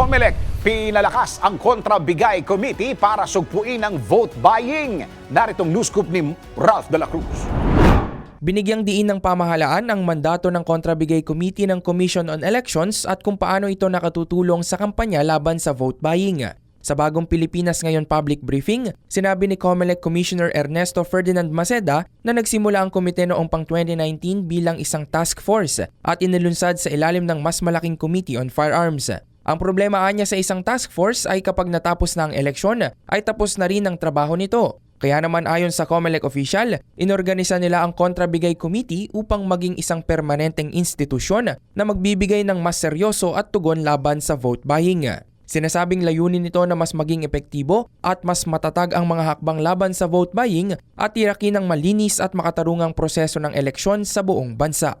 COMELEC pinalakas ang Kontrabigay Committee para sugpuin ang vote buying. Naritong news scoop ni Ralph de la Cruz. Binigyang diin ng pamahalaan ang mandato ng Kontrabigay Committee ng Commission on Elections at kung paano ito nakatutulong sa kampanya laban sa vote buying. Sa bagong Pilipinas Ngayon public briefing, sinabi ni COMELEC Commissioner Ernesto Ferdinand Maceda na nagsimula ang komite noong pang 2019 bilang isang task force at inilunsad sa ilalim ng mas malaking Committee on Firearms. Ang problema anya sa isang task force ay kapag natapos na ang eleksyon ay tapos na rin ang trabaho nito. Kaya naman ayon sa COMELEC official, inorganisa nila ang Kontrabigay Committee upang maging isang permanenteng institusyon na magbibigay ng mas seryoso at tugon laban sa vote buying. Sinasabing layunin nito na mas maging epektibo at mas matatag ang mga hakbang laban sa vote buying at tirakin ng malinis at makatarungang proseso ng eleksyon sa buong bansa.